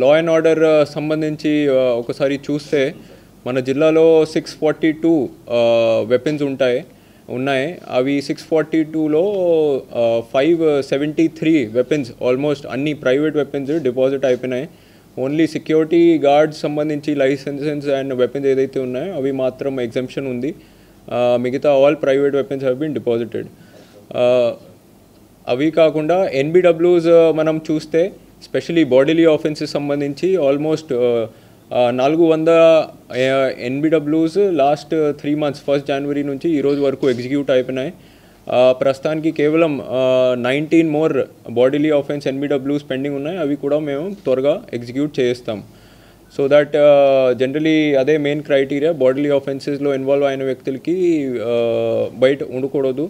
Law and order సంబంధించి ఒకసారి చూస్తే మన జిల్లాలో సిక్స్ ఫార్టీ టూ వెపన్స్ ఉంటాయి ఉన్నాయి. అవి సిక్స్ ఫార్టీ టూలో five seventy three weapons almost అన్ని ప్రైవేట్ వెపన్స్ డిపాజిట్ అయిపోయినాయి. ఓన్లీ సెక్యూరిటీ గార్డ్స్ సంబంధించి లైసెన్సెస్ అండ్ వెపన్స్ ఏదైతే ఉన్నాయో అవి మాత్రం ఎగ్జంప్షన్ ఉంది. మిగతా all private weapons have been deposited అవి కాకుండా ఎన్బిడబ్ల్యూస్ మనం చూస్తే స్పెషలీ బాడీలీ ఆఫెన్సెస్ సంబంధించి ఆల్మోస్ట్ uh, uh, నాలుగు వంద NBWs last three months first జనవరి నుంచి ఈరోజు వరకు ఎగ్జిక్యూట్ అయిపోయినాయి. Uh, ప్రస్తుతానికి కేవలం nineteen more bodily offence NBWs pending ఉన్నాయి. అవి కూడా మేము త్వరగా ఎగ్జిక్యూట్ చేస్తాం సో దట్ జనరలీ అదే మెయిన్ క్రైటీరియా బాడీలీ ఆఫెన్సెస్లో ఇన్వాల్వ్ అయిన వ్యక్తులకి బయట ఉండకూడదు.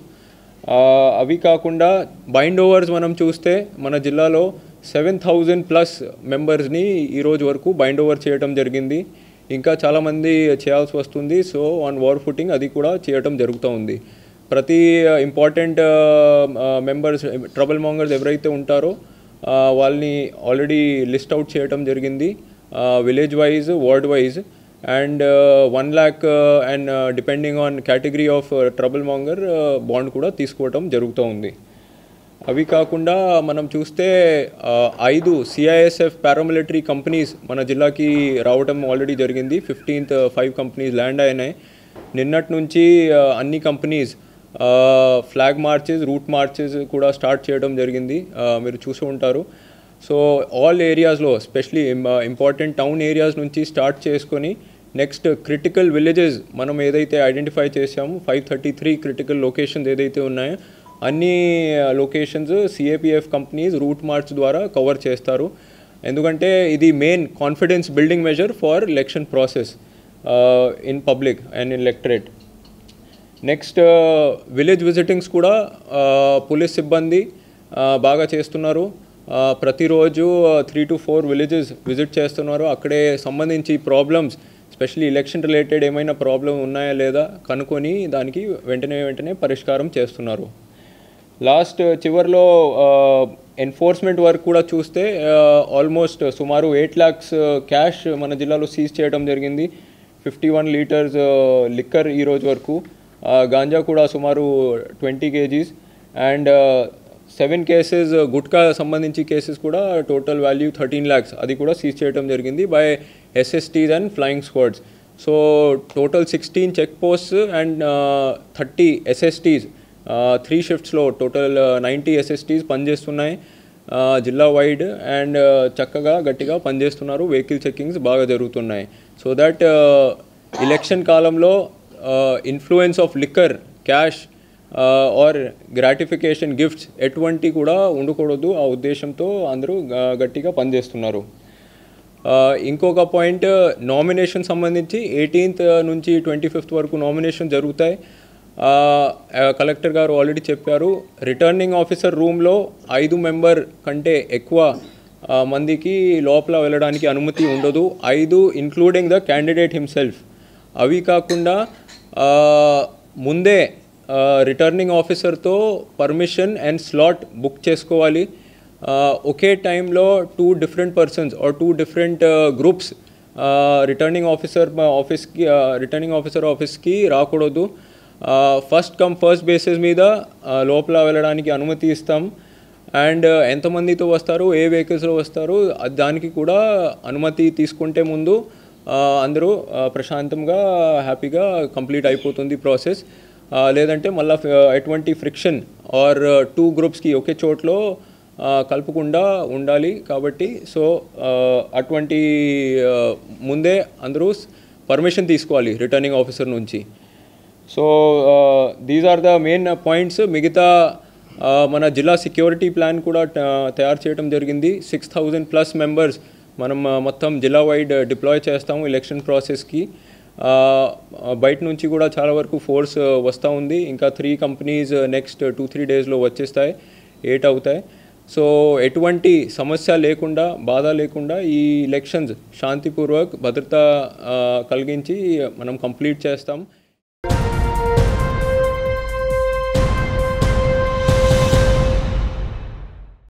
అవి కాకుండా బైండ్ ఓవర్స్ మనం చూస్తే మన జిల్లాలో సెవెన్ థౌజండ్ ప్లస్ మెంబర్స్ని ఈరోజు వరకు బైండ్ ఓవర్ చేయడం జరిగింది. ఇంకా చాలామంది చేయాల్సి వస్తుంది. సో ఆన్ వార్ ఫుటింగ్ అది కూడా చేయటం జరుగుతూ ఉంది. ప్రతి ఇంపార్టెంట్ మెంబర్స్ ట్రబుల్ మాంగర్స్ ఎవరైతే ఉంటారో వాళ్ళని ఆల్రెడీ లిస్ట్ అవుట్ చేయటం జరిగింది. Village wise ward wise and one lakh and depending on category of trouble monger bond కూడా తీసుకోవటం జరుగుతూ ఉంది. అవి కాకుండా మనం చూస్తే uh, ఐదు సిఐఎస్ఎఫ్ పారామిలిటరీ కంపెనీస్ మన జిల్లాకి రావటం ఆల్రెడీ జరిగింది. ఫిఫ్టీన్త్ ఫైవ్ కంపెనీస్ ల్యాండ్ అయినాయి. నిన్నటి నుంచి uh, అన్ని companies flag marches route marches కూడా స్టార్ట్ చేయడం జరిగింది. Uh, మీరు చూసి ఉంటారు. సో ఆల్ ఏరియాస్లో స్పెషలీ ఇంపార్టెంట్ టౌన్ ఏరియాస్ నుంచి స్టార్ట్ చేసుకొని నెక్స్ట్ క్రిటికల్ విలేజెస్ మనం ఏదైతే ఐడెంటిఫై చేసామో five thirty three critical locations ఏదైతే ఉన్నాయో అన్ని locations CAPF companies route march ద్వారా కవర్ చేస్తారు. ఎందుకంటే ఇది main confidence building measure for election process in public and in electorate next village visitings కూడా uh, పోలీస్ సిబ్బంది uh, బాగా చేస్తున్నారు. ప్రతిరోజు three to four villages visit చేస్తున్నారు. అక్కడే సంబంధించి ప్రాబ్లమ్స్ స్పెషల్లీ ఎలక్షన్ రిలేటెడ్ ఏమైనా ప్రాబ్లం ఉన్నాయా లేదా కనుక్కొని దానికి వెంటనే వెంటనే పరిష్కారం చేస్తున్నారు. లాస్ట్ చివరిలో ఎన్ఫోర్స్మెంట్ వర్క్ కూడా చూస్తే ఆల్మోస్ట్ సుమారు ఎయిట్ ల్యాక్స్ క్యాష్ మన జిల్లాలో సీజ్ చేయడం జరిగింది. ఫిఫ్టీ వన్ లీటర్స్ లిక్కర్ ఈరోజు వరకు. గాంజా కూడా సుమారు twenty kgs and seven cases uh, gutka సంబంధించి కేసెస్ కూడా టోటల్ వాల్యూ థర్టీన్ ల్యాక్స్ అది కూడా సీజ్ చేయడం జరిగింది by SSTs and flying squads so total sixteen check posts and thirty SSTs three షిఫ్ట్స్లో total ninety SSTs పనిచేస్తున్నాయి. జిల్లా వైడ్ అండ్ చక్కగా గట్టిగా పనిచేస్తున్నారు. వెహికల్ చెక్కింగ్స్ బాగా జరుగుతున్నాయి. సో దట్ ఎలక్షన్ కాలంలో influence of liquor cash or gratification gifts ఎటువంటి కూడా ఉండకూడదు ఆ ఉద్దేశంతో అందరూ గట్టిగా పనిచేస్తున్నారు. ఇంకొక పాయింట్ నామినేషన్ సంబంధించి ఎయిటీన్త్ నుంచి ట్వంటీ ఫిఫ్త్ వరకు నామినేషన్ జరుగుతాయి. కలెక్టర్ గారు ఆల్రెడీ చెప్పారు రిటర్నింగ్ ఆఫీసర్ రూమ్లో ఐదు మెంబర్ కంటే ఎక్కువ మందికి లోపల వెళ్ళడానికి అనుమతి ఉండదు. ఐదు ఇంక్లూడింగ్ ద క్యాండిడేట్ హిమ్సెల్ఫ్ అవి కాకుండా ముందే రిటర్నింగ్ ఆఫీసర్తో పర్మిషన్ అండ్ స్లాట్ బుక్ చేసుకోవాలి. ఒకే టైంలో two different persons or two different groups returning officer ఆఫీస్కి రిటర్నింగ్ ఆఫీసర్ ఆఫీస్కి రాకూడదు. ఫస్ట్ కమ్ ఫస్ట్ బేసిస్ మీద లోపల వెళ్ళడానికి అనుమతి ఇస్తాం. అండ్ ఎంతమందితో వస్తారు ఏ వెహికల్స్లో వస్తారు దానికి కూడా అనుమతి తీసుకుంటే ముందు అందరూ ప్రశాంతంగా హ్యాపీగా కంప్లీట్ అయిపోతుంది ప్రాసెస్ లేదంటే మళ్ళీ ఎటువంటి ఫ్రిక్షన్ ఆర్ టూ గ్రూప్స్కి ఒకే చోట్లో కలపకుండా ఉండాలి కాబట్టి సో అటువంటి ముందే అందరూ పర్మిషన్ తీసుకోవాలి రిటర్నింగ్ ఆఫీసర్ నుంచి. So these are the main points మిగతా మన జిల్లా సెక్యూరిటీ ప్లాన్ కూడా తయారు చేయడం జరిగింది. సిక్స్ థౌజండ్ ప్లస్ మెంబర్స్ మనం మొత్తం జిల్లా వైడ్ డిప్లాయ్ చేస్తాము ఎలక్షన్ ప్రాసెస్కి బయట నుంచి కూడా చాలా వరకు ఫోర్స్ వస్తూ ఉంది. ఇంకా three companies next two three డేస్లో వచ్చేస్తాయి. ఎయిట్ అవుతాయి. సో ఎటువంటి సమస్య లేకుండా బాధ లేకుండా ఈ ఎలక్షన్స్ శాంతిపూర్వక్ భద్రత కలిగించి మనం కంప్లీట్ చేస్తాం.